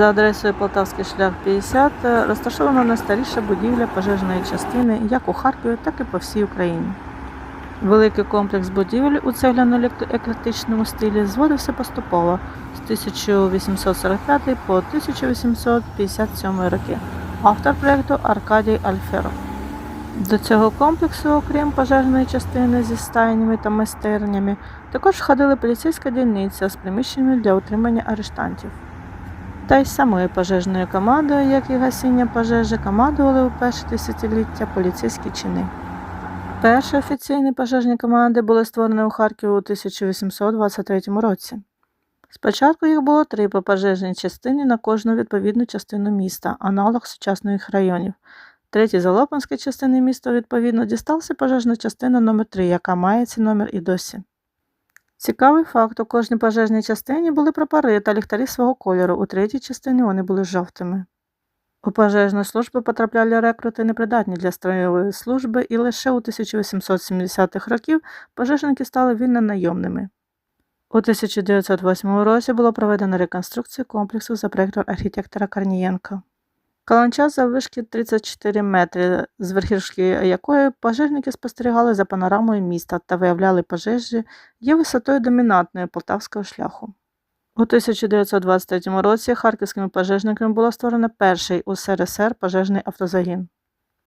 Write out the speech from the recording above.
За адресою Полтавський шлях 50 е, розташована найстаріша будівля пожежної частини як у Харкові, так і по всій Україні. Великий комплекс будівель у цегляно-еклектичному стилі зводився поступово з 1845 по 1857 роки. Автор проєкту Аркадій Альферов. До цього комплексу, окрім пожежної частини зі стайнями та майстернями, також входили поліцейська дільниця з приміщеннями для утримання арештантів. Та й самою пожежною командою, як і гасіння пожежі, командували у перше десятиліття поліцейські чини. Перші офіційні пожежні команди були створені у Харкові у 1823 році. Спочатку їх було три по пожежній частині на кожну відповідну частину міста, аналог сучасних районів. Третій Залопанській частини міста, відповідно, дістався пожежна частина номер 3 яка має цей номер і досі. Цікавий факт: у кожній пожежній частині були прапори та ліхтарі свого кольору, у третій частині вони були жовтими. У пожежну службу потрапляли рекрути непридатні для строєвої служби, і лише у 1870-х років пожежники стали вільно найомними. У 1908 році було проведено реконструкцію комплексу за проєктом архітектора Корнієнка. Каланча заввишки 34 метри, з верхівки якої пожежники спостерігали за панорамою міста та виявляли пожежі, є висотою домінантною полтавського шляху. У 1923 році харківськими пожежниками було створено перший у СРСР пожежний автозагін.